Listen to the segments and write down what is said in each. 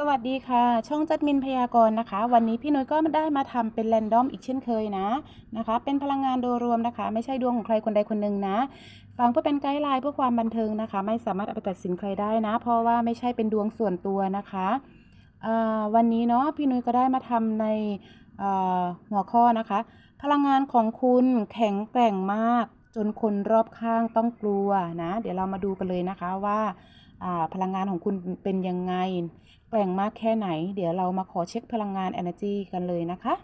สวัสดีค่ะ ช่องจัดมินพยากรณ์นะคะ วันนี้พี่นุ้ยก็ได้มาทำเป็นแรนดอมอีกเช่นเคยนะนะคะ เป็นพลังงานโดยรวมนะคะ ไม่ใช่ดวงของใครคนใดคนหนึ่งนะฟังเพื่อเป็นไกด์ไลน์เพื่อความบันเทิงนะคะ ไม่สามารถเอาไปตัดสินใครได้นะ เพราะว่าไม่ใช่เป็นดวงส่วนตัวนะคะวันนี้เนาะพี่นุ้ยก็ได้มาทำในหัวข้อนะคะ พลังงานของคุณแข็งแกร่งมาก จนคนรอบข้างต้องกลัวนะ เดี๋ยวเรามาดูกันเลยนะคะว่า พลังงานของคุณเป็นยังไงแกร่งมากแค่ไหน เดี๋ยวเรามาขอเช็คพลังงาน energy กันเลยนะคะ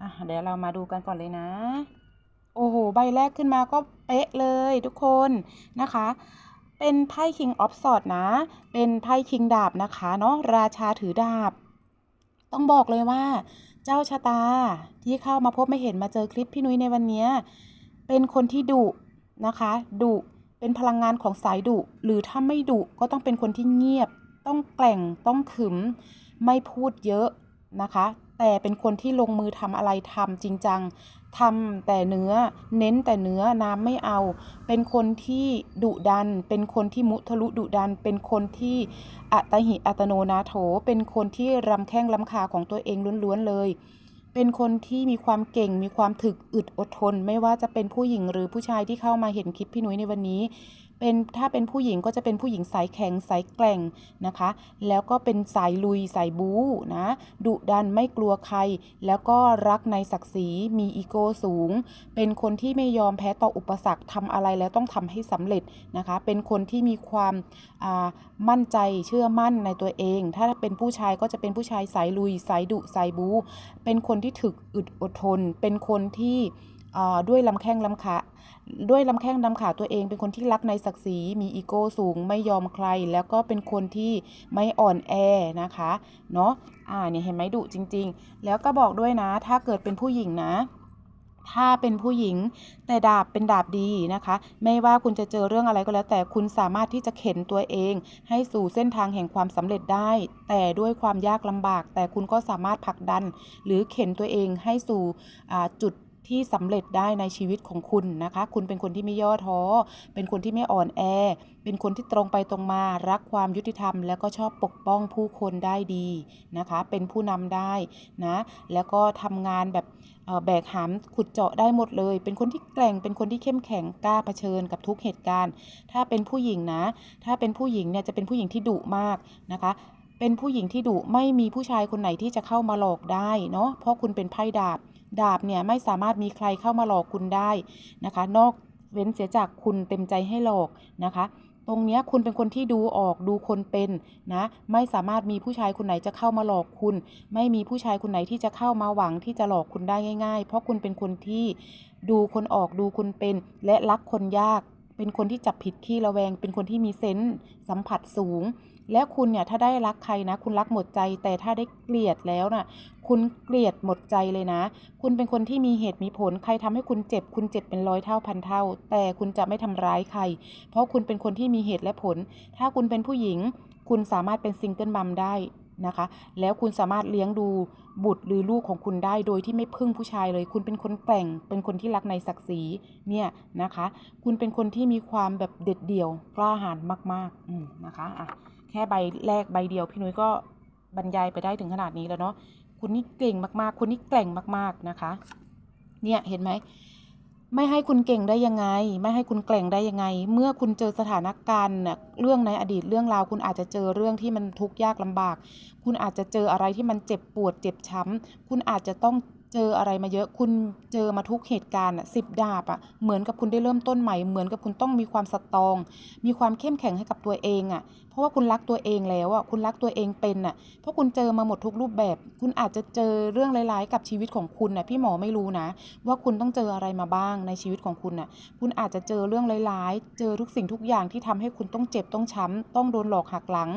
อะเดี๋ยวเรามาดูกันก่อนเลยนะ โอ้โห ใบแรกขึ้นมาก็เป๊ะเลยทุกคนนะคะ เป็นไพ่ King of Swords นะ เป็นไพ่ King ดาบนะคะเนาะราชาถือดาบ ต้องบอกเลยว่า เจ้าชะตาที่เข้ามาพบไม่เห็นมาเจอคลิปพี่นุ้ยในวันนี้ เป็นคนที่ดุนะคะดุ เป็นพลังงานของสายดุ หรือถ้าไม่ดุก็ต้องเป็นคนที่เงียบ ต้องแกล่งต้องขึม ไม่พูดเยอะนะคะ แต่เป็นคนที่ลงมือทำอะไรทำจริงจังทำแต่เนื้อ เน้นแต่เนื้อน้ำไม่เอา เป็นคนที่ดุดัน เป็นคนที่มุทะลุดุดัน เป็นคนที่อัตหิอัตโนนาโถ เป็นคนที่รำแข้งรำขาของตัวเองล้วนๆเลย เป็นคนที่มีความเก่ง มีความถึกอึดอดทน ไม่ว่าจะเป็นผู้หญิงหรือผู้ชายที่เข้ามาเห็นคลิปพี่นุ้ยในวันนี้ เป็นถ้าเป็นผู้หญิงก็จะเป็นผู้หญิงสายแข็งสายแกร่งนะคะ แล้วก็เป็นสายลุยสายบู๊นะดุดันไม่กลัวใคร แล้วก็รักในศักดิ์ศรีมีอีโก้สูง เป็นคนที่ไม่ยอมแพ้ต่ออุปสรรคทำอะไรแล้วต้องทำให้สำเร็จนะคะ เป็นคนที่มีความอ่ามั่นใจเชื่อมั่นในตัวเอง ถ้าเป็นผู้ชายก็จะเป็นผู้ชายสายลุยสายดุสายบู๊เป็นคนที่ถึกอึดอดทน เป็นคนที่ ด้วยลำแข้งลำขาด้วยลำแข้งลำขาตัวเองเป็นคนที่รักในศักดิ์ศรีมีอีโก้สูงไม่ยอมใคร แล้วก็เป็นคนที่ไม่อ่อนแอนะคะเนาะอ่าเนี่ยเห็นไหมดุจริง ๆ แล้วก็บอกด้วยนะ ถ้าเกิดเป็นผู้หญิงนะถ้าเป็นผู้หญิงแต่ดาบเป็นดาบดีนะคะ ไม่ว่าคุณจะเจอเรื่องอะไรก็แล้ว แต่คุณสามารถที่จะเข็นตัวเอง ให้สู่เส้นทางแห่งความสำเร็จได้ แต่ด้วยความยากลำบาก แต่คุณก็สามารถผลักดัน หรือเข็นตัวเองให้สู่จุด ที่สำเร็จได้ในชีวิตของคุณนะคะ คุณเป็นคนที่ไม่ย่อท้อ เป็นคนที่ไม่อ่อนแอ เป็นคนที่ตรงไปตรงมา รักความยุติธรรม แล้วก็ชอบปกป้องผู้คนได้ดีนะคะ เป็นผู้นำได้นะ แล้วก็ทำงานแบบแบกหามขุดเจาะได้หมดเลย เป็นคนที่แกร่ง เป็นคนที่เข้มแข็ง กล้าเผชิญกับทุกเหตุการณ์ ถ้าเป็นผู้หญิงนะ ถ้าเป็นผู้หญิงเนี่ยจะเป็นผู้หญิงที่ดุมากนะคะเป็นผู้หญิงที่ดุไม่มีผู้ชายคนไหนที่จะเข้ามาหลอกได้เนาะเพราะคุณเป็นไพ่ดาบ ดาบเนี่ยไม่สามารถมีใครเข้ามาหลอกคุณได้นะคะ นอกเว้นเสียจากคุณเต็มใจให้หลอกนะคะตรงนี้คุณเป็นคนที่ดูออกดูคนเป็นนะ ไม่สามารถมีผู้ชายคนไหนจะเข้ามาหลอกคุณ ไม่มีผู้ชายคนไหนที่จะเข้ามาหวังที่จะหลอกคุณได้ง่าย ๆ เพราะคุณเป็นคนที่ดูคนออกดูคนเป็น และรักคนยาก เป็นคนที่จับผิดขี้ระแวง เป็นคนที่มีเซนส์สัมผัสสูง และคุณเนี่ยถ้าได้รักใครนะ คุณรักหมดใจ แต่ถ้าได้เกลียดแล้วน่ะคุณเกลียดหมดใจเลยนะ คุณเป็นคนที่มีเหตุมีผล ใครทำให้คุณเจ็บ คุณเจ็บเป็นร้อยเท่าพันเท่า แต่คุณจะไม่ทำร้ายใคร เพราะคุณเป็นคนที่มีเหตุและผล ถ้าคุณเป็นผู้หญิง คุณสามารถเป็นซิงเกิลมัมได้นะคะ แล้วคุณสามารถเลี้ยงดูบุตรหรือลูกของคุณได้โดยที่ไม่พึ่งผู้ชายเลย คุณเป็นคนแกร่ง เป็นคนที่รักในศักดิ์ศรีเนี่ยนะคะ คุณเป็นคนที่มีความแบบเด็ดเดี่ยวกล้าหาญมากๆนะคะอะ แค่ใบแรกใบเดียว พี่นุ้ยก็บรรยายไปได้ถึงขนาดนี้แล้วเนาะคุณนี่เก่งมากๆ คุณนี่แกร่งมากๆนะคะ เนี่ยเห็นไหมไม่ให้คุณเก่งได้ยังไง ไม่ให้คุณแกร่งได้ยังไง เมื่อคุณเจอสถานการณ์น่ะเรื่องในอดีตเรื่องราว คุณอาจจะเจอเรื่องที่มันทุกข์ยากลำบาก คุณอาจจะเจออะไรที่มันเจ็บปวดเจ็บช้ำคุณอาจจะต้อง เจออะไรมาเยอะคุณเจอมาทุกเหตุการณ์สิบดาบอะเหมือนกับคุณได้เริ่มต้นใหม่เหมือนกับคุณต้องมีความสตอง มีความเข้มแข็งให้กับตัวเองอะเพราะว่าคุณรักตัวเองแล้วอะคุณรักตัวเองเป็นอะเพราะคุณเจอมาหมดทุกรูปแบบ คุณอาจจะเจอเรื่องร้ายๆ กับชีวิตของคุณน่ะพี่หมอไม่รู้นะ ว่าคุณต้องเจออะไรมาบ้างในชีวิตของคุณน่ะคุณอาจจะเจอเรื่องร้ายๆ เจอทุกสิ่งทุกอย่างที่ทำให้คุณต้องเจ็บต้องช้ำต้องโดนหลอกหักหลัง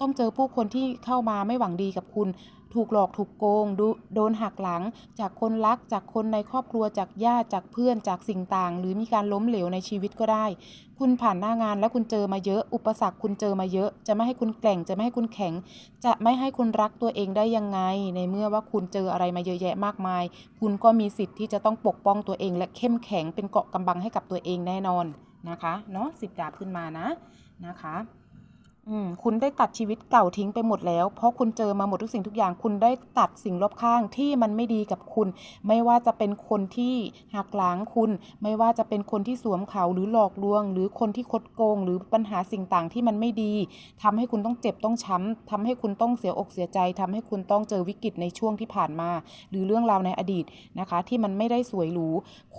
ต้องเจอผู้คนที่เข้ามาไม่หวังดีกับคุณ ถูกหลอกถูกโกงโดนหักหลัง จากคนรักจากคนในครอบครัวจากญาติจากเพื่อนจากสิ่งต่าง หรือมีการล้มเหลวในชีวิตก็ได้ คุณผ่านหน้างานแล้วคุณเจอมาเยอะ อุปสรรคคุณเจอมาเยอะ จะไม่ให้คุณแกร่งจะไม่ให้คุณแข็ง จะไม่ให้คุณรักตัวเองได้ยังไง ในเมื่อว่าคุณเจออะไรมาเยอะแยะมากมาย คุณก็มีสิทธิ์ที่จะต้องปกป้องตัวเอง และเข้มแข็งเป็นเกราะกำบังให้กับตัวเองแน่นอนนะคะเนาะสิบดาบขึ้นมานะนะคะ คุณได้ตัดชีวิตเก่าทิ้งไปหมดแล้ว เพราะคุณเจอมาหมดทุกสิ่งทุกอย่าง คุณได้ตัดสิ่งรอบข้างที่มันไม่ดีกับคุณ ไม่ว่าจะเป็นคนที่หักหลังคุณ ไม่ว่าจะเป็นคนที่สวมเขาหรือหลอกลวง หรือคนที่คดโกง หรือปัญหาสิ่งต่างที่มันไม่ดีทำให้คุณต้องเจ็บต้องช้ำทำให้คุณต้องเสียอกเสียใจทำให้คุณต้องเจอวิกฤตในช่วงที่ผ่านมา หรือเรื่องราวในอดีตนะคะ ที่มันไม่ได้สวยหรู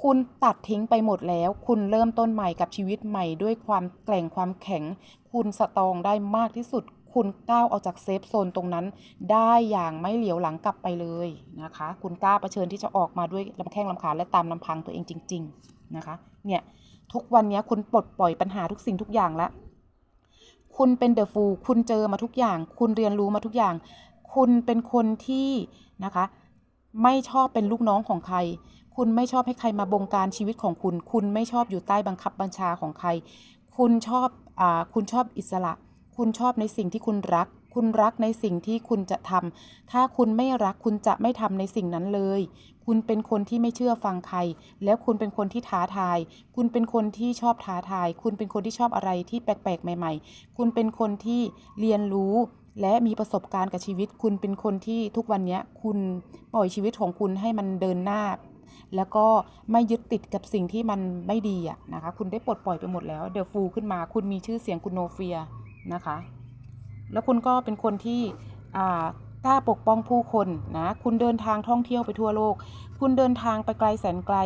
คุณตัดทิ้งไปหมดแล้ว คุณเริ่มต้นใหม่กับชีวิตใหม่ด้วยความแกร่งความแข็ง คุณสตองได้มากที่สุด คุณก้าวออกจากเซฟโซนตรงนั้น ได้อย่างไม่เหลียวหลังกลับไปเลยนะคะ คุณกล้าเผชิญที่จะออกมาด้วยลำแข้งลำขาและตามลำพังตัวเองจริง ๆนะคะ เนี่ยทุกวันนี้คุณปลดปล่อยปัญหาทุกสิ่งทุกอย่างแล้วคุณเป็นเดอะฟูคุณเจอมาทุกอย่าง คุณเรียนรู้มาทุกอย่าง คุณเป็นคนที่นะคะ ไม่ชอบเป็นลูกน้องของใคร คุณไม่ชอบให้ใครมาบงการชีวิตของคุณ คุณไม่ชอบอยู่ใต้บังคับบัญชาของใคร คุณชอบ คุณชอบอิสระ คุณชอบในสิ่งที่คุณรัก คุณรักในสิ่งที่คุณจะทำถ้าคุณไม่รักคุณจะไม่ทำในสิ่งนั้นเลย คุณเป็นคนที่ไม่เชื่อฟังใคร แล้วคุณเป็นคนที่ท้าทาย คุณเป็นคนที่ชอบท้าทาย คุณเป็นคนที่ชอบอะไรที่แปลกๆ ใหม่ ๆ คุณเป็นคนที่เรียนรู้และมีประสบการณ์กับชีวิต คุณเป็นคนที่ทุกวันนี้คุณปล่อยชีวิตของคุณให้มันเดินหน้า แล้วก็ไม่ยึดติดกับสิ่งที่มันไม่ดีอะนะคะ คุณได้ปลดปล่อยไปหมดแล้วเดอะฟูขึ้นมา คุณมีชื่อเสียงคุณโนเฟียนะคะ แล้วคุณก็เป็นคนที่กล้าปกป้องผู้คนนะคุณเดินทางท่องเที่ยวไปทั่วโลก คุณเดินทางไปไกลแสนไกล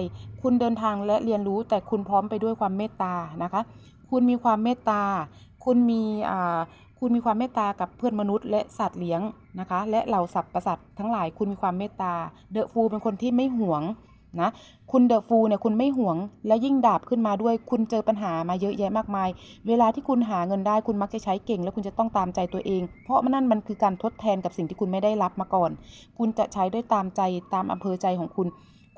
คุณเดินทางและเรียนรู้แต่คุณพร้อมไปด้วยความเมตตานะคะ คุณมีความเมตตา คุณมีคุณมีความเมตตากับเพื่อนมนุษย์และสัตว์เลี้ยงนะคะ และเหล่าสัตว์ประสัตว์ทั้งหลายคุณมีความเมตตาเดอะฟูเป็นคนที่ไม่หวง นะคุณเดอะฟูเนี่ยคุณไม่หวง และยิ่งดาบขึ้นมาด้วย คุณเจอปัญหามาเยอะแยะมากมาย เวลาที่คุณหาเงินได้คุณมักจะใช้เก่ง แล้วคุณจะต้องตามใจตัวเอง เพราะมันนั่นมันคือการทดแทนกับสิ่งที่คุณไม่ได้รับมาก่อน คุณจะใช้ด้วยตามใจตามอำเภอใจของคุณ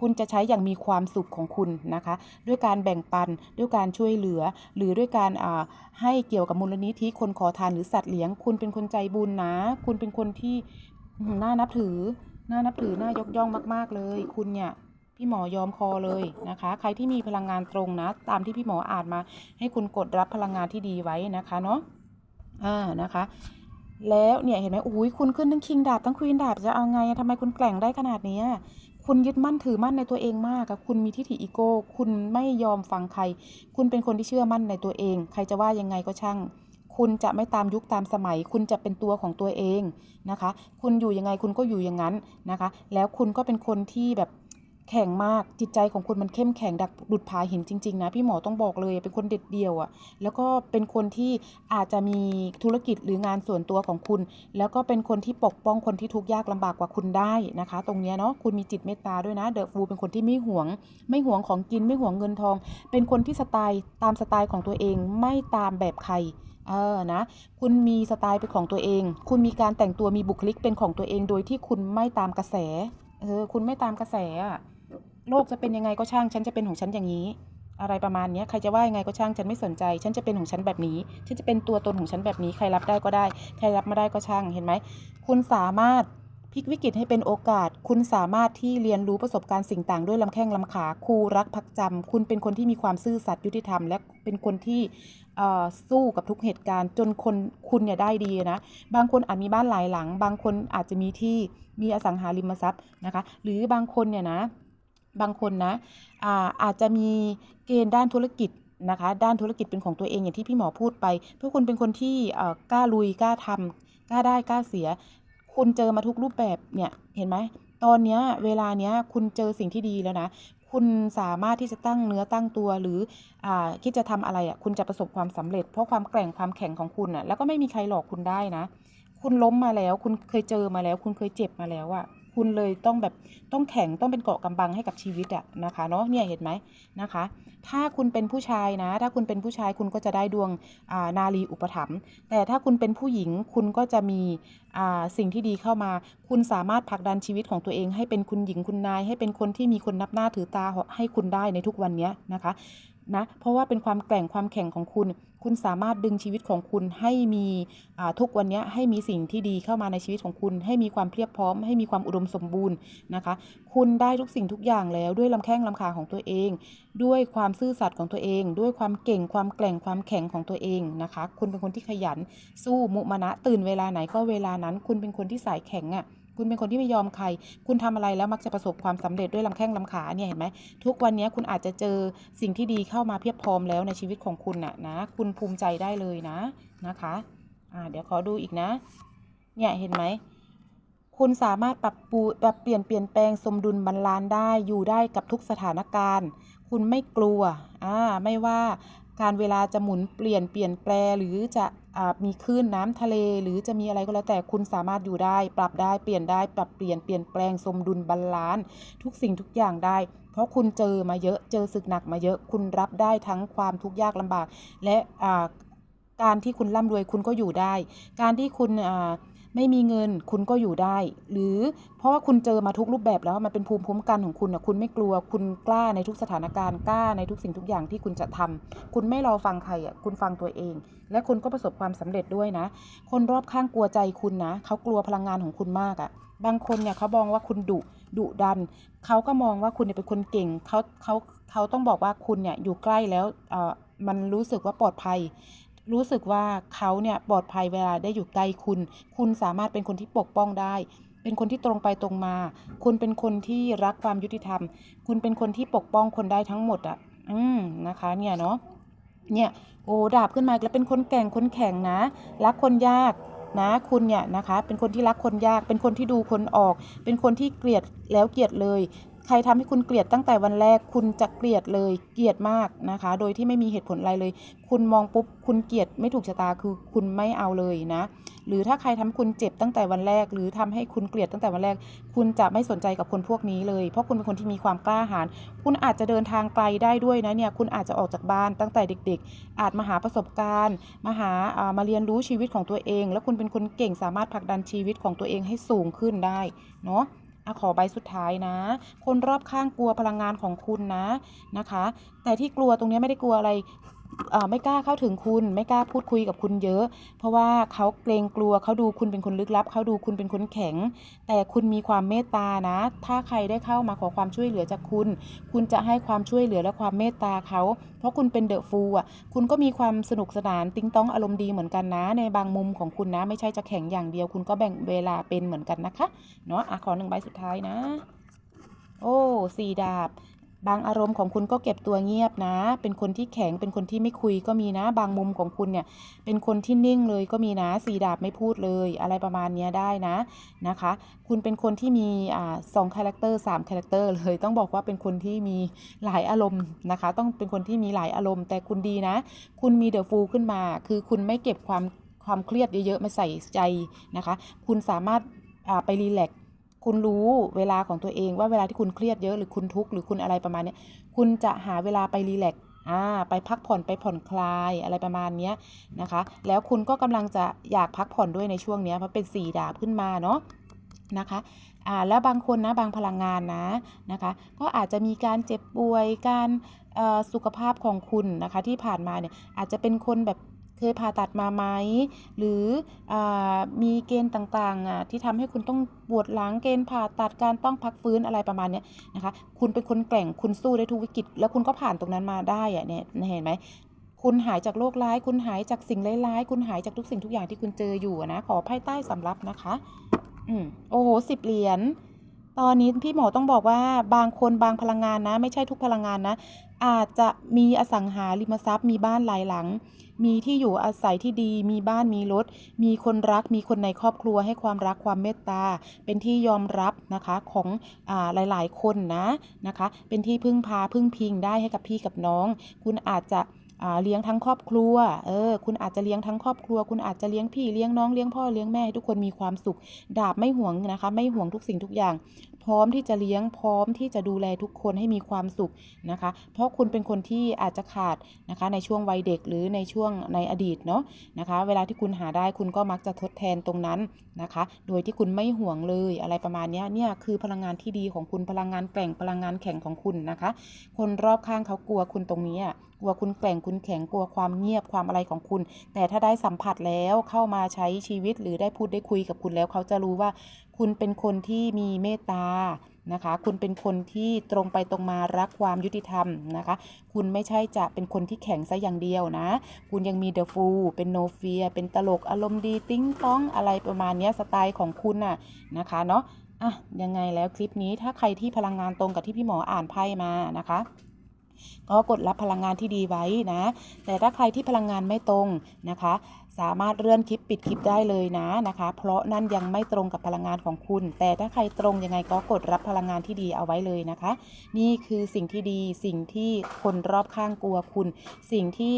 คุณจะใช้อย่างมีความสุขของคุณนะคะ ด้วยการแบ่งปันด้วยการช่วยเหลือ หรือด้วยการให้เกี่ยวกับมูลนิธิคนขอทานหรือสัตว์เลี้ยง คุณเป็นคนใจบุญนะ คุณเป็นคนที่น่านับถือ น่านับถือน่ายกย่องมาก ๆเลย คุณเนี่ย พี่หมอยอมคอเลยนะคะ ใครที่มีพลังงานตรงนะ ตามที่พี่หมออ่านมา ให้คุณกดรับพลังงานที่ดีไว้นะคะเนาะอ่านะคะ แล้วเนี่ยเห็นไหมอุ้ยคุณขึ้นทั้งคิงดาบทั้งควีนดาบจะเอาไงทำไมคุณแกร่งได้ขนาดนี้คุณยึดมั่นถือมั่นในตัวเองมากอะคุณมีทิฏฐิอีโก้ คุณไม่ยอมฟังใคร คุณเป็นคนที่เชื่อมั่นในตัวเอง ใครจะว่ายังไงก็ช่าง คุณจะไม่ตามยุคตามสมัย คุณจะเป็นตัวของตัวเองนะคะ คุณอยู่ยังไงคุณก็อยู่อย่างนั้นนะคะ แล้วคุณก็เป็นคนที่แบบ แข็งมากจิตใจของคุณมันเข้มแข็งดักดุดผาหินจริง ๆ นะ พี่หมอต้องบอกเลยเป็นคนเด็ดเดียวอะแล้วก็เป็นคนที่อาจจะมีธุรกิจหรืองานส่วนตัวของคุณ แล้วก็เป็นคนที่ปกป้องคนที่ทุกข์ยากลำบากกว่าคุณได้นะคะ ตรงเนี้ยเนาะคุณมีจิตเมตตาด้วยนะเดอะฟูเป็นคนที่ไม่หวง ไม่หวงของกินไม่หวงเงินทอง เป็นคนที่สไตล์ตามสไตล์ของตัวเองไม่ตามแบบใครเออนะ คุณมีสไตล์เป็นของตัวเอง คุณมีการแต่งตัวมีบุคลิกเป็นของตัวเอง โดยที่คุณไม่ตามกระแส เออ คุณไม่ตามกระแสอะ โลกจะเป็นยังไงก็ช่างฉันจะเป็นของฉันอย่างนี้ อะไรประมาณนี้ใครจะว่ายังไงก็ช่างฉันไม่สนใจ ฉันจะเป็นของฉันแบบนี้ ฉันจะเป็นตัวตนของฉันแบบนี้ ใครรับได้ก็ได้ ใครรับไม่ได้ก็ช่างเห็นไหมคุณสามารถพลิกวิกฤตให้เป็นโอกาส คุณสามารถที่เรียนรู้ประสบการณ์สิ่งต่างด้วยลำแข้งลำขาครูรักพักจำคุณเป็นคนที่มีความซื่อสัตย์ยุติธรรม และเป็นคนที่สู้กับทุกเหตุการณ์ จนคนคุณเนี่ยได้ดีนะ บางคนอาจมีบ้านหลายหลัง บางคนอาจจะมีที่มีอสังหาริมทรัพย์นะคะ หรือบางคนเนี่ยนะ บางคนนะอาอาจจะมีเกณฑ์ด้านธุรกิจนะคะ ด้านธุรกิจเป็นของตัวเองอย่างที่พี่หมอพูดไปเพราะคุณเป็นคนที่กล้าลุยกล้าทำกล้าได้กล้าเสีย คุณเจอมาทุกรูปแบบเนี่ยเห็นไหมตอนเนี้ยเวลาเนี้ยคุณเจอสิ่งที่ดีแล้วนะคุณสามารถที่จะตั้งเนื้อตั้งตัวหรืออคิดจะทำอะไรอะคุณจะประสบความสำเร็จ เพราะความแกร่งความแข็งของคุณอะแล้วก็ไม่มีใครหลอกคุณได้นะ คุณล้มมาแล้ว คุณเคยเจอมาแล้ว คุณเคยเจ็บมาแล้วอะ คุณเลยต้องแบบต้องแข็งต้องเป็นเกาะกำบังให้กับชีวิตอะนะคะเนาะเนี่ยเห็นไหมนะคะ ถ้าคุณเป็นผู้ชายนะ ถ้าคุณเป็นผู้ชายคุณก็จะได้ดวงานารีอุปถัมภ์แต่ถ้าคุณเป็นผู้หญิงคุณก็จะมีสิ่งที่ดีเข้ามา คุณสามารถผลักดันชีวิตของตัวเอง ให้เป็นคุณหญิงคุณนาย ให้เป็นคนที่มีคนนับหน้าถือตาให้คุณได้ในทุกวันนี้นะคะ นะ เพราะว่าเป็นความแกร่งความแข็งของคุณ คุณสามารถดึงชีวิตของคุณให้มีทุกวันนี้ให้มีสิ่งที่ดีเข้ามาในชีวิตของคุณ ให้มีความเพียบพร้อม ให้มีความอุดมสมบูรณ์นะคะ คุณได้ทุกสิ่งทุกอย่างแล้วด้วยลำแข้งลำขาของตัวเอง ด้วยความซื่อสัตย์ของตัวเอง ด้วยความเก่งความแกร่งความแข็งของตัวเองนะคะ คุณเป็นคนที่ขยัน สู้มุมานะตื่นเวลาไหนก็เวลานั้น คุณเป็นคนที่สายแข็งอะ่ะ คุณเป็นคนที่ไม่ยอมใคร คุณทำอะไรแล้วมักจะประสบความสำเร็จด้วยลำแข้งลำขาเนี่ยเห็นไหมทุกวันนี้คุณอาจจะเจอสิ่งที่ดีเข้ามาเพียบพร้อมแล้วในชีวิตของคุณน่ะนะ คุณภูมิใจได้เลยนะนะคะอ่าเดี๋ยวขอดูอีกนะ เนี่ยเห็นไหมคุณสามารถปรับปูปรับเปลี่ยนเปลี่ยนแปลงสมดุลบาลานซ์ได้อยู่ได้กับทุกสถานการณ์ คุณไม่กลัวอ่าไม่ว่าการเวลาจะหมุนเปลี่ยนเปลี่ยนแปลหรือจะ มีคลื่นน้ำทะเล หรือจะมีอะไรก็แล้วแต่คุณสามารถอยู่ได้ ปรับได้เปลี่ยนได้ปรับเปลี่ยนเปลี่ยนแปลงสมดุลบาลานซ์ทุกสิ่งทุกอย่างได้ เพราะคุณเจอมาเยอะเจอศึกหนักมาเยอะ คุณรับได้ทั้งความทุกข์ยากลำบาก และอ่าการที่คุณร่ำรวยคุณก็อยู่ได้ การที่คุณอ่า ไม่มีเงินคุณก็อยู่ได้ หรือเพราะว่าคุณเจอมาทุกรูปแบบแล้วมันเป็นภูมิคุ้มกันของคุณนะคุณไม่กลัว คุณกล้าในทุกสถานการณ์กล้าในทุกสิ่งทุกอย่างที่คุณจะทำคุณไม่รอฟังใครอะคุณฟังตัวเอง และคุณก็ประสบความสำเร็จด้วยนะ คนรอบข้างกลัวใจคุณนะเขากลัวพลังงานของคุณมากอะบางคนเนี่ยเขามองว่าคุณดุดุดัน เขาก็มองว่าคุณเนี่ยเป็นคนเก่งเขาเขาเขาต้องบอกว่าคุณเนี่ยอยู่ใกล้แล้วเออมันรู้สึกว่าปลอดภัย รู้สึกว่าเขาเนี่ยปลอดภัยเวลาได้อยู่ใกล้คุณ คุณสามารถเป็นคนที่ปกป้องได้ เป็นคนที่ตรงไปตรงมา คุณเป็นคนที่รักความยุติธรรม คุณเป็นคนที่ปกป้องคนได้ทั้งหมดอะ อืมนะคะ เนี่ยเนาะ เนี่ยโอ้ดาบขึ้นมาแล้วเป็นคนแก่งคนแข็งนะ รักคนยากนะคุณเนี่ยนะคะเป็นคนที่รักคนยาก เป็นคนที่ดูคนออก เป็นคนที่เกลียดแล้วเกลียดเลย ใครทำให้คุณเกลียดตั้งแต่วันแรก คุณจะเกลียดเลย เกลียดมากนะคะ โดยที่ไม่มีเหตุผลอะไรเลย คุณมองปุ๊บ คุณเกลียดไม่ถูกชะตาคือคุณไม่เอาเลยนะ หรือถ้าใครทำให้คุณเจ็บตั้งแต่วันแรก หรือทำให้คุณเกลียดตั้งแต่วันแรก คุณจะไม่สนใจกับคนพวกนี้เลย เพราะคุณเป็นคนที่มีความกล้าหาญ คุณอาจจะเดินทางไกลได้ด้วยนะเนี่ย คุณอาจจะออกจากบ้านตั้งแต่เด็ก ๆ อาจมาหาประสบการณ์ มาหาอ่ามาเรียนรู้ชีวิตของตัวเอง แล้วคุณเป็นคนเก่งสามารถผลักดันชีวิตของตัวเองให้สูงขึ้นได้เนาะ อะขอใบสุดท้ายนะ คนรอบข้างกลัวพลังงานของคุณนะนะคะ แต่ที่กลัวตรงนี้ไม่ได้กลัวอะไร ไม่กล้าเข้าถึงคุณ ไม่กล้าพูดคุยกับคุณเยอะ เพราะว่าเขาเกรงกลัวเขาดูคุณเป็นคนลึกลับเขาดูคุณเป็นคนแข็ง แต่คุณมีความเมตตานะ ถ้าใครได้เข้ามาขอความช่วยเหลือจากคุณ คุณจะให้ความช่วยเหลือและความเมตตาเขา เพราะคุณเป็นเดอะฟูอะคุณก็มีความสนุกสนานติ้งต้องอารมณ์ดีเหมือนกันนะ ในบางมุมของคุณนะ ไม่ใช่จะแข็งอย่างเดียว คุณก็แบ่งเวลาเป็นเหมือนกันนะคะเนาะอะขอหนึ่งใบสุดท้ายนะ โอ้สี่ดาบ บางอารมณ์ของคุณก็เก็บตัวเงียบนะ เป็นคนที่แข็ง เป็นคนที่ไม่คุยก็มีนะ บางมุมของคุณเนี่ย เป็นคนที่นิ่งเลยก็มีนะ สีดาบไม่พูดเลย อะไรประมาณนี้ได้นะ นะคะ คุณเป็นคนที่มีอ่าสองคาแรคเตอร์สามคาแรคเตอร์เลย ต้องบอกว่าเป็นคนที่มีหลายอารมณ์นะคะ ต้องเป็นคนที่มีหลายอารมณ์ แต่คุณดีนะ คุณมีเดอะฟูลขึ้นมา คือคุณไม่เก็บความความเครียดเยอะๆมาใส่ใจนะคะ คุณสามารถไปรีแลกซ์ คุณรู้เวลาของตัวเองว่าเวลาที่คุณเครียดเยอะหรือคุณทุกข์หรือคุณอะไรประมาณนี้คุณจะหาเวลาไปรีแลกอ่าไปพักผ่อนไปผ่อนคลายอะไรประมาณนี้นะคะ แล้วคุณก็กำลังจะอยากพักผ่อนด้วยในช่วงนี้เพราะเป็นสี่ดาบขึ้นมาเนาะนะคะอ่าแล้วบางคนนะบางพลังงานนะนะคะ ก็อาจจะมีการเจ็บป่วยการสุขภาพของคุณนะคะที่ผ่านมาเนี่ยอาจจะเป็นคนแบบ เคยผ่าตัดมาไหม หรืออมีเกณฑ์ต่างๆที่ทำให้คุณต้องปวดหลังเกณฑ์ผ่าตัดการต้องพักฟื้นอะไรประมาณนี้นะคะ คุณเป็นคนแกร่งคุณสู้ได้ทุกวิกฤต แล้วคุณก็ผ่านตรงนั้นมาได้อะเนี่ยเห็นไหมคุณหายจากโรคร้าย คุณหายจากสิ่งร้ายๆ คุณหายจากทุกสิ่งทุกอย่างที่คุณเจออยู่นะ ขอไพ่ใต้สำรับนะคะ อืมโอ้โหสิบเหรียญ ตอนนี้พี่หมอต้องบอกว่าบางคนบางพลังงานนะ ไม่ใช่ทุกพลังงานนะ อาจจะมีอสังหาริมทรัพย์ มีบ้านหลายหลัง มีที่อยู่อาศัยที่ดี มีบ้านมีรถ มีคนรัก มีคนในครอบครัวให้ความรักความเมตตา เป็นที่ยอมรับนะคะของอ่าหลาย ๆ คนนะนะคะ เป็นที่พึ่งพาพึ่งพิงได้ให้กับพี่กับน้อง คุณอาจจะ เลี้ยงทั้งครอบครัว เออ คุณอาจจะเลี้ยงทั้งครอบครัว คุณอาจจะเลี้ยงพี่เลี้ยงน้องเลี้ยงพ่อเลี้ยงแม่ให้ทุกคนมีความสุข ดาบไม่ห่วงนะคะ ไม่ห่วงทุกสิ่งทุกอย่าง พร้อมที่จะเลี้ยงพร้อมที่จะดูแลทุกคนให้มีความสุขนะคะ เพราะคุณเป็นคนที่อาจจะขาดนะคะ ในช่วงวัยเด็กหรือในช่วงในอดีตเนาะนะคะ เวลาที่คุณหาได้คุณก็มักจะทดแทนตรงนั้นนะคะ โดยที่คุณไม่ห่วงเลยอะไรประมาณนี้เนี่ยคือพลังงานที่ดีของคุณพลังงานแกร่งพลังงานแข็งของคุณนะคะ คนรอบข้างเขากลัวคุณตรงนี้อะ กลัวคุณแกร่งคุณแข็งกลัวความเงียบความอะไรของคุณ แต่ถ้าได้สัมผัสแล้วเข้ามาใช้ชีวิตหรือได้พูดได้คุยกับคุณแล้วเขาจะรู้ว่า คุณเป็นคนที่มีเมตตานะคะ คุณเป็นคนที่ตรงไปตรงมารักความยุติธรรมนะคะ คุณไม่ใช่จะเป็นคนที่แข็งซะอย่างเดียวนะ คุณยังมีเดอะฟูเป็นโนเฟีย เป็นตลกอารมณ์ดีติ้งต้องอะไรประมาณนี้สไตล์ของคุณน่ะนะคะเนาะอะยังไงแล้วคลิปนี้ถ้าใครที่พลังงานตรงกับที่พี่หมออ่านไพ่มานะคะ ก็กดรับพลังงานที่ดีไว้นะ แต่ถ้าใครที่พลังงานไม่ตรงนะคะ สามารถเลื่อนคลิปปิดคลิปได้เลยนะนะคะ เพราะนั่นยังไม่ตรงกับพลังงานของคุณ แต่ถ้าใครตรงยังไงก็กดรับพลังงานที่ดีเอาไว้เลยนะคะ นี่คือสิ่งที่ดีสิ่งที่คนรอบข้างกลัวคุณ สิ่งที่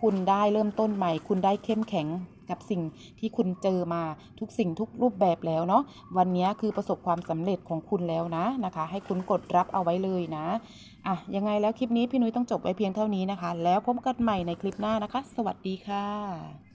คุณได้เริ่มต้นใหม่ คุณได้เข้มแข็ง กับสิ่งที่คุณเจอมาทุกสิ่งทุกรูปแบบแล้วเนาะวันนี้คือประสบความสำเร็จของคุณแล้วนะนะคะ ให้คุณกดรับเอาไว้เลยนะอะยังไงแล้วคลิปนี้พี่นุ้ยต้องจบไว้เพียงเท่านี้นะคะ แล้วพบกันใหม่ในคลิปหน้านะคะ สวัสดีค่ะ